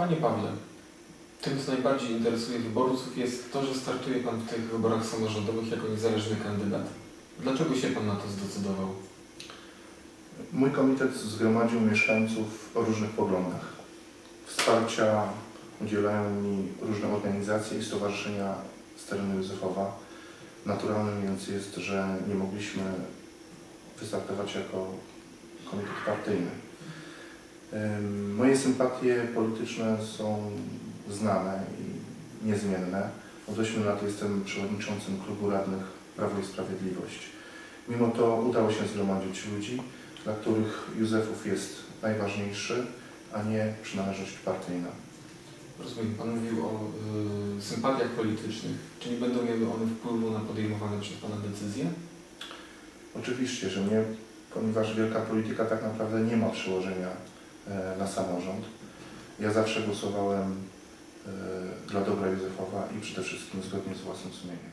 Panie Pawle, tym co najbardziej interesuje wyborców jest to, że startuje Pan w tych wyborach samorządowych jako niezależny kandydat. Dlaczego się Pan na to zdecydował? Mój komitet zgromadził mieszkańców o różnych poglądach. Wsparcia udzielają mi różne organizacje i stowarzyszenia z terenu Józefowa. Naturalnym więc jest, że nie mogliśmy wystartować jako komitet partyjny. Moje sympatie polityczne są znane i niezmienne. Od 8 lat jestem przewodniczącym klubu radnych Prawo i Sprawiedliwość. Mimo to udało się zgromadzić ludzi, dla których Józefów jest najważniejszy, a nie przynależność partyjna. Rozumiem, Pan mówił o y, sympatiach politycznych. Czy nie będą miały one wpływu na podejmowane przez Pana decyzje? Oczywiście, że nie, ponieważ wielka polityka tak naprawdę nie ma przełożenia na samorząd. Ja zawsze głosowałem e, dla dobra Józefowa i przede wszystkim zgodnie z własnym sumieniem.